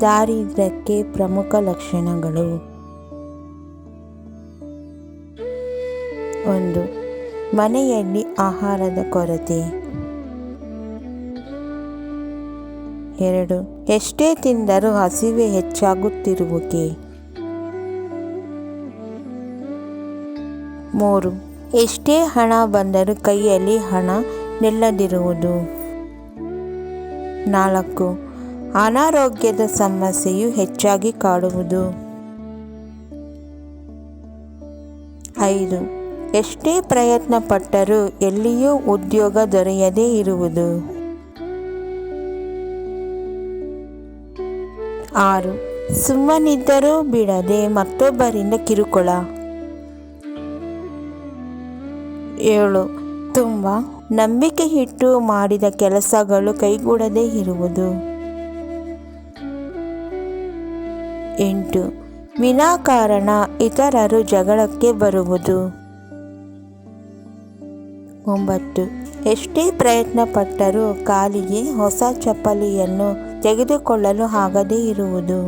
ದಾರಿದ್ರ್ಯಕ್ಕೆ ಪ್ರಮುಖ ಲಕ್ಷಣಗಳು. ಒಂದು, ಮನೆಯಲ್ಲಿ ಆಹಾರದ ಕೊರತೆ. ಎರಡು, ಎಷ್ಟೇ ತಿಂದರೂ ಹಸಿವೆ ಹೆಚ್ಚಾಗುತ್ತಿರುವಿಕೆ. ಮೂರು, ಎಷ್ಟೇ ಹಣ ಬಂದರೂ ಕೈಯಲ್ಲಿ ಹಣ ನಿಲ್ಲದಿರುವುದು. ನಾಲ್ಕು ಅನಾರೋಗ್ಯದ ಸಮಸ್ಯೆಯು ಹೆಚ್ಚಾಗಿ ಕಾಡುವುದು. ಐದು. ಎಷ್ಟೇ ಪ್ರಯತ್ನ ಪಟ್ಟರೂ ಎಲ್ಲಿಯೂ ಉದ್ಯೋಗ ದೊರೆಯದೇ ಇರುವುದು. ಆರು. ಸುಮ್ಮನಿದ್ದರೂ ಬಿಡದೆ ಮತ್ತೊಬ್ಬರಿಂದ ಕಿರುಕುಳ. ಏಳು. ತುಂಬ ನಂಬಿಕೆ ಇಟ್ಟು ಮಾಡಿದ ಕೆಲಸಗಳು ಕೈಗೂಡದೇ ಇರುವುದು. ಎಂಟು. ವಿನಾಕಾರಣ ಇತರರು ಜಗಳಕ್ಕೆ ಬರುವುದು. ಒಂಬತ್ತು. ಎಷ್ಟೇ ಪ್ರಯತ್ನ ಪಟ್ಟರೂ ಕಾಲಿಗೆ ಹೊಸ ಚಪ್ಪಲಿಯನ್ನು ತೆಗೆದುಕೊಳ್ಳಲು ಆಗದೇ ಇರುವುದು.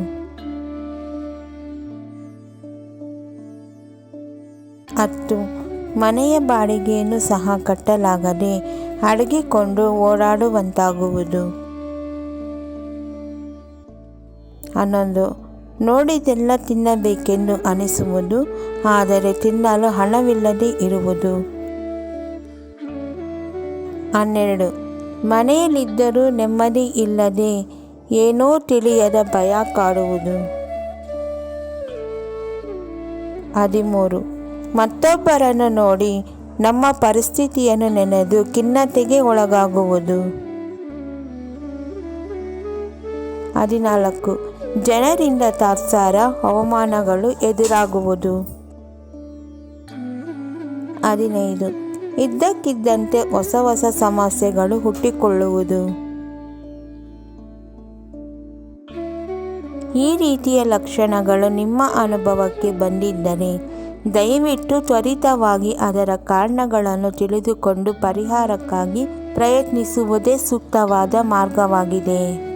ಹತ್ತು. ಮನೆಯ ಬಾಡಿಗೆಯನ್ನು ಸಹ ಕಟ್ಟಲಾಗದೆ ಅಡಗಿಕೊಂಡು ಓಡಾಡುವಂತಾಗುವುದು. ಹನ್ನೊಂದು. ನೋಡಿದೆಲ್ಲ ತಿನ್ನಬೇಕೆಂದು ಅನಿಸುವುದು, ಆದರೆ ತಿನ್ನಲು ಹಣವಿಲ್ಲದೆ ಇರುವುದು. ಹನ್ನೆರಡು. ಮನೆಯಲ್ಲಿದ್ದರೂ ನೆಮ್ಮದಿ ಇಲ್ಲದೆ ಏನೋ ತಿಳಿಯದ ಭಯ ಕಾಡುವುದು. ಹದಿಮೂರು. ಮತ್ತೊಬ್ಬರನ್ನು ನೋಡಿ ನಮ್ಮ ಪರಿಸ್ಥಿತಿಯನ್ನು ನೆನೆದು ಖಿನ್ನತೆಗೆ ಒಳಗಾಗುವುದು. ಹದಿನಾಲ್ಕು. ಜನರಿಂದ ತಾತ್ಸಾರ ಅವಮಾನಗಳು ಎದುರಾಗುವುದು. ಹದಿನೈದು. ಇದ್ದಕ್ಕಿದ್ದಂತೆ ಹೊಸ ಹೊಸ ಸಮಸ್ಯೆಗಳು ಹುಟ್ಟಿಕೊಳ್ಳುವುದು. ಈ ರೀತಿಯ ಲಕ್ಷಣಗಳು ನಿಮ್ಮ ಅನುಭವಕ್ಕೆ ಬಂದಿದ್ದರೆ ದಯವಿಟ್ಟು ತ್ವರಿತವಾಗಿ ಅದರ ಕಾರಣಗಳನ್ನು ತಿಳಿದುಕೊಂಡು ಪರಿಹಾರಕ್ಕಾಗಿ ಪ್ರಯತ್ನಿಸುವುದೇ ಸೂಕ್ತವಾದ ಮಾರ್ಗವಾಗಿದೆ.